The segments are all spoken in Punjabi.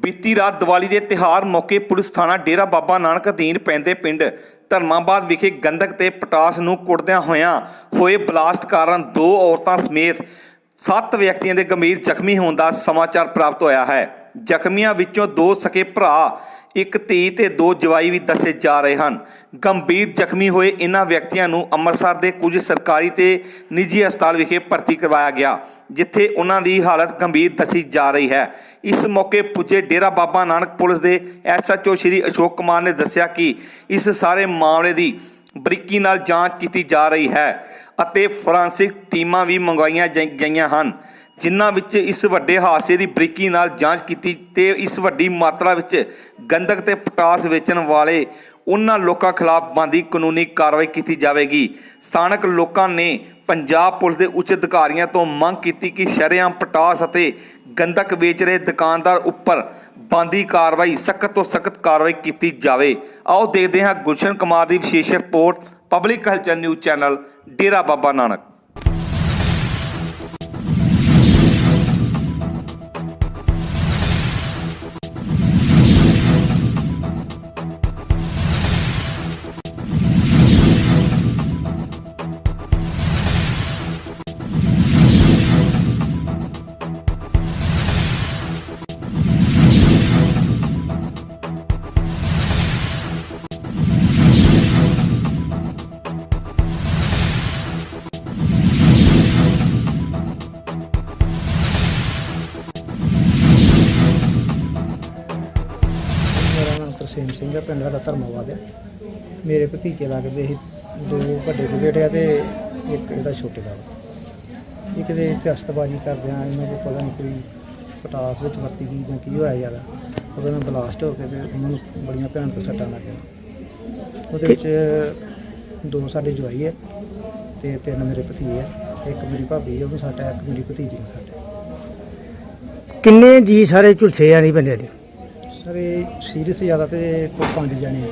ਬੀਤੀ ਰਾਤ ਦੀਵਾਲੀ ਦੇ ਤਿਹਾਰ ਮੌਕੇ ਪੁਲਿਸ ਥਾਣਾ ਡੇਰਾ ਬਾਬਾ ਨਾਨਕ ਅਧੀਨ ਪੈਂਦੇ ਪਿੰਡ ਧਰਮਾਬਾਦ ਵਿਖੇ ਗੰਧਕ ਤੇ ਪਟਾਸ ਨੂੰ ਕੁੱਟਦਿਆਂ ਹੋਇਆਂ ਹੋਏ ਬਲਾਸਟ ਕਾਰਨ ਦੋ ਔਰਤਾਂ ਸਮੇਤ ਸੱਤ ਵਿਅਕਤੀਆਂ ਦੇ ਗੰਭੀਰ ਜ਼ਖਮੀ ਹੋਣ ਦਾ ਸਮਾਚਾਰ ਪ੍ਰਾਪਤ ਹੋਇਆ ਹੈ। ਜ਼ਖਮੀਆਂ ਵਿੱਚੋਂ ਦੋ ਸਕੇ ਭਰਾ, ਇੱਕ ਧੀ ਤੇ ਦੋ ਜਵਾਈ ਵੀ ਦੱਸੇ ਜਾ ਰਹੇ ਹਨ। ਗੰਭੀਰ ਜ਼ਖਮੀ ਹੋਏ ਇਹਨਾਂ ਵਿਅਕਤੀਆਂ ਨੂੰ ਅੰਮ੍ਰਿਤਸਰ ਦੇ ਕੁਝ ਸਰਕਾਰੀ ਤੇ ਨਿੱਜੀ ਹਸਪਤਾਲ ਵਿਖੇ ਭਰਤੀ ਕਰਵਾਇਆ ਗਿਆ, ਜਿੱਥੇ ਉਹਨਾਂ ਦੀ ਹਾਲਤ ਗੰਭੀਰ ਦੱਸੀ ਜਾ ਰਹੀ ਹੈ। ਇਸ ਮੌਕੇ ਪੁੱਜੇ ਡੇਰਾ ਬਾਬਾ ਨਾਨਕ ਪੁਲਿਸ ਦੇ ਐਸਐਚਓ ਸ਼੍ਰੀ ਅਸ਼ੋਕ ਕੁਮਾਰ ਨੇ ਦੱਸਿਆ ਕਿ ਇਸ ਸਾਰੇ ਮਾਮਲੇ ਦੀ ਬਰੀਕੀ ਨਾਲ ਜਾਂਚ ਕੀਤੀ ਜਾ ਰਹੀ ਹੈ। ਅਤੇ ਫੋਰੈਂਸਿਕ ਟੀਮਾਂ ਵੀ ਮੰਗਵਾਈਆਂ ਗਈਆਂ ਹਨ, ਜਿਨ੍ਹਾਂ ਵਿੱਚ ਇਸ ਵੱਡੇ ਹਾਦਸੇ ਦੀ ਬਰੀਕੀ ਨਾਲ ਜਾਂਚ ਕੀਤੀ ਤੇ ਇਸ ਵੱਡੀ ਮਾਤਰਾ ਵਿੱਚ ਗੰਧਕ ਤੇ ਪਟਾਸ ਵੇਚਣ ਵਾਲੇ ਉਹਨਾਂ ਲੋਕਾਂ ਖਿਲਾਫ ਬਣਦੀ ਕਾਨੂੰਨੀ ਕਾਰਵਾਈ ਕੀਤੀ ਜਾਵੇਗੀ। ਸਥਾਨਕ ਲੋਕਾਂ ਨੇ ਪੰਜਾਬ ਪੁਲਿਸ ਦੇ ਉੱਚ ਅਧਿਕਾਰੀਆਂ ਤੋਂ ਮੰਗ ਕੀਤੀ ਕਿ ਸ਼ਰੇਆਮ ਪਟਾਸ ਅਤੇ ਗੰਧਕ ਵੇਚ ਰਹੇ ਦੁਕਾਨਦਾਰ ਉੱਪਰ ਬਣਦੀ ਕਾਰਵਾਈ ਸਖਤ ਤੋਂ ਸਖਤ ਕਾਰਵਾਈ ਕੀਤੀ ਜਾਵੇ। ਆਓ ਦੇਖਦੇ ਹਾਂ ਗੁਲਸ਼ਨ ਕੁਮਾਰ ਦੀ ਵਿਸ਼ੇਸ਼ report public culture news channel Dera Baba Nanak. Tarsem Singh ਆ ਪਿੰਡ ਸਾਡਾ ਧਰਮਾਵਾਦ ਆ ਮੇਰੇ ਭਤੀਜੇ ਲੱਗਦੇ ਸੀ, ਦੋ ਵੱਡੇ ਦੇ ਆ ਤੇ ਇੱਕ ਇਹਦਾ ਛੋਟੇ ਦਾ ਵਾ। ਇੱਕ ਦੇ ਚਸਤਬਾਜੀ ਕਰਦਿਆਂ ਇਹਨਾਂ ਨੂੰ ਪਤਾ ਨਹੀਂ ਕੋਈ ਪਟਾਸ ਵਿੱਚ ਵਰਤੀ ਗਈ ਜਾਂ ਕੀ ਹੋਇਆ ਯਾਰ ਉਹਦੇ ਨਾਲ ਬਲਾਸਟ ਹੋ ਕੇ ਤੇ ਉਹਨਾਂ ਨੂੰ ਬੜੀਆਂ ਭਿਆਨਕ ਸੱਟਾਂ ਲੱਗੀਆਂ। ਉਹਦੇ ਵਿੱਚ ਦੋ ਸਾਡੇ ਜਵਾਈ ਹੈ ਤੇ ਤਿੰਨ ਮੇਰੇ ਭਤੀਜੇ ਆ, ਇੱਕ ਮੇਰੀ ਭਾਬੀ ਉਹ ਵੀ ਸਾਡਾ ਇੱਕ ਮੇਰੀ ਭਤੀਜੀ ਨੂੰ ਸੱਟ ਕਿੰਨੇ ਜੀ ਸਾਰੇ ਝੁਲਸੇ ਆ ਨਹੀਂ ਬੰਦੇ ਦੇ? ਸਰ ਇਹ ਸੀਰੀਅਸ ਜ਼ਿਆਦਾ ਤੇ ਕੋਈ ਪੰਜ ਜਣੇ ਆ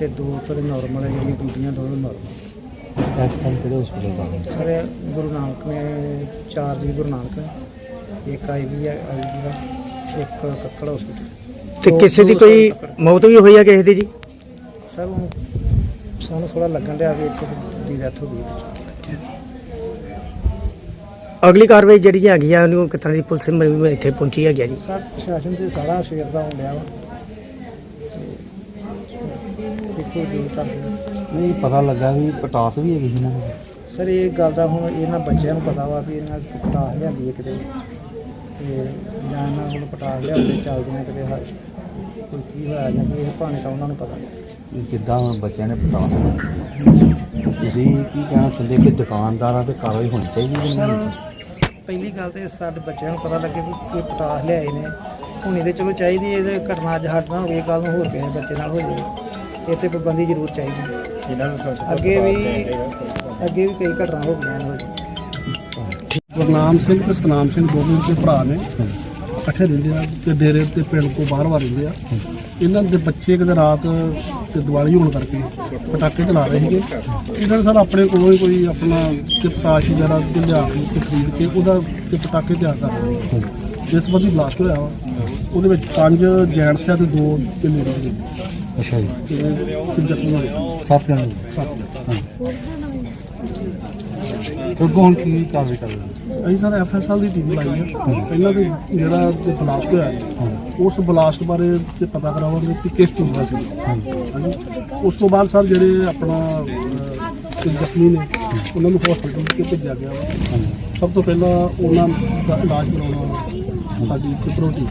ਤੇ ਦੋ ਥੋੜੇ ਨਾਰਮਲ ਹੈ ਜਿਹੜੀਆਂ ਦੂਜੀਆਂ ਦੋਨੋਂ ਨਾਰਮਲ ਇਸ ਟਾਈਮ ਕਿਹੜੇ ਹਸਪੀਟਲ ਦਾ ਸਰ ਇਹ ਗੁਰੂ ਨਾਨਕ ਨੇ ਚਾਰ ਜੀ ਗੁਰੂ ਨਾਨਕ ਇੱਕ ਆਈ ਵੀ ਹੈ ਆਈ ਵੀ ਹੈ ਇੱਕ ਕੱਕੜ ਹਸਪੀਟਲ ਤੇ ਕਿਸੇ ਦੀ ਕੋਈ ਮੌਤ ਵੀ ਹੋਈ ਆ ਕਿਸੇ ਦੀ ਜੀ? ਸਰ ਹੁਣ ਸਾਨੂੰ ਥੋੜਾ ਲੱਗਣ ਡਿਆ ਵੀ ਇੱਕ ਦੀ ਡੈਥ ਹੋ ਗਈ। ਅਗਲੀ ਕਾਰਵਾਈ ਜਿਹੜੀ ਹੈਗੀ ਆ ਉਹਨੂੰ ਕਿਸ ਤਰ੍ਹਾਂ ਦੀ ਪੁਲਿਸ ਮ- ਇੱਥੇ ਪਹੁੰਚੀ ਹੈਗੀ ਆ ਜੀ। ਸਰ ਸ਼ਾਸਨ ਤੇ ਸਾਰਾ ਸਵੇਰ ਦਾ ਹੋਣ ਡਿਆ ਵਾ। ਦੇਖੋ ਜੋ ਨਹੀਂ ਪਤਾ ਲੱਗਾ ਵੀ ਪਟਾਸ ਵੀ ਹੈਗੀ ਸੀ ਨਾ ਸਰ ਇਹ ਗੱਲ ਦਾ ਹੁਣ ਇਹਨਾਂ ਬੱਚਿਆਂ ਨੂੰ ਪਤਾ ਵਾ ਵੀ ਇਹਨਾਂ ਪਟਾਸ ਲਿਆਂਦੀ ਹੈ ਕਿਤੇ। ਤੇ ਜਾਂ ਇਹਨਾਂ ਕੋਲ ਪਟਾਸ ਲਿਆਉਂਦੇ ਚੱਲਦੇ ਨੇ ਕਿਤੇ ਹਾ- ਕੋਈ ਕੀ ਹੋਇਆ ਜਾਂ ਕੀ ਇਹ ਭਾਣੇ ਤਾਂ ਉਹਨਾਂ ਨੂੰ ਪਤਾ। ਵੀ ਕਿੱਦਾਂ ਬੱਚਿਆਂ ਨੇ ਪਟਾਸ ਤੁਸੀਂ ਕੀ ਕਹਿਣਾ ਚਾਹੁੰਦੇ ਕਿ ਦੁਕਾਨਦਾਰਾਂ ਤੇ ਕਾਰਵਾਈ ਹੋਣੀ ਚਾਹੀਦੀ ਹੈ ਸਰ ਨਹੀਂ ਪਹਿਲੀ ਗੱਲ ਤੇ ਸਾਡੇ ਬੱਚਿਆਂ ਨੂੰ ਪਤਾ ਲੱਗੇ ਵੀ ਕੋਈ ਪਟਾਸ ਲਿਆਏ ਨੇ ਹੁਣ ਇਹਦੇ ਚਲੋ ਚਾਹੀਦੀ ਹੈ, ਇਹਦੇ ਘਟਨਾ ਅੱਜ ਹਟ ਨਾ ਹੋਵੇ ਕੱਲ ਨੂੰ ਹੋਰ ਕਿਸੇ ਬੱਚੇ ਨਾਲ ਹੋ ਜਾਵੇ ਇੱਥੇ ਪਾਬੰਦੀ ਜ਼ਰੂਰ ਚਾਹੀਦੀ ਹੈ। ਜਿਨ੍ਹਾਂ ਨੂੰ ਸੰਸਦ ਅੱਗੇ ਵੀ ਅੱਗੇ ਵੀ ਕਈ ਘਟਨਾ ਹੋ ਗਈਆਂ ਨੇ। ਗੁਰਨਾਮ ਸਿੰਘ ਤੇ ਸਤਨਾਮ ਸਿੰਘ ਦੋਵੇਂ ਦੇ ਭਰਾ ਨੇ ਇਕੱਠੇ ਰਹਿੰਦੇ ਆ ਤੇ ਡੇਰੇ ਤੇ ਪਿੰਡ ਕੋ ਬਾਹਰ ਬਾਹਰ ਰਹਿੰਦੇ ਆ। ਇਹਨਾਂ ਦੇ ਬੱਚੇ ਕਿਤੇ ਰਾਤ ਤੇ ਦੀਵਾਲੀ ਹੋਣ ਕਰਕੇ ਪਟਾਕੇ ਚਲਾ ਰਹੇ ਸੀਗੇ। ਇਹਨਾਂ ਨੇ ਸਰ ਆਪਣੇ ਕੋਲੋਂ ਹੀ ਕੋਈ ਆਪਣਾ ਤੇ ਪਤਾਸ਼ ਤੇ ਲਿਆ ਕੇ ਤੇ ਖਰੀਦ ਕੇ ਉਹਦਾ ਤੇ ਪਟਾਕੇ ਤਿਆਰ ਕਰ ਰਹੇ ਜਿਸ ਬੰਦੀ ਬਲਾਸਟ ਹੋਇਆ ਵਾ। ਉਹਦੇ ਵਿੱਚ ਪੰਜ ਜੈਂਟਸ ਆ ਤੇ ਦੋ ਤੇ ਲੇਡੀਜ਼ ਅੱਛਾ ਜੀ। ਤੇ ਤੇ ਜ਼ਖਮੀ ਹੋਏ ਸੱਤ। ਜਣੇ ਅੱਗੋਂ ਹੁਣ ਕੀ ਕਾਰਵਾਈ ਕਰ ਰਹੇ ਹੋ? ਅਸੀਂ ਸਰ ਐਫਐਸਐਲ ਦੀ ਟੀਮ ਲਾਈ ਹੈ। ਪਹਿਲਾਂ ਤੇ ਜਿਹੜਾ ਤੇ ਬਲਾਸਟ ਹੋਇਆ ਉਸ ਬਲਾਸਟ ਬਾਰੇ ਤੇ ਪਤਾ ਕਰਾਵਾਂਗੇ ਕਿ ਕਿਸ ਚੀਜ਼ ਦਾ ਸੀ। ਹਾਂਜੀ। ਉਸ ਤੋਂ ਬਾਅਦ ਸਰ ਜਿਹੜੇ ਆਪਣਾ ਅਹ, ਤੇ ਜ਼ਖਮੀ ਨੇ ਉਹਨਾਂ ਨੂੰ ਹਸਪੀਟਲ ਕੇ ਭੇਜਿਆ ਗਿਆ ਵਾ। ਸਭ ਤੋਂ ਪਹਿਲਾਂ ਉਹਨਾਂ ਦਾ ਇਲਾਜ ਕਰਾਉਣਾ ਸਾਡੀ ਪ੍ਰਾਇੋਰਟੀ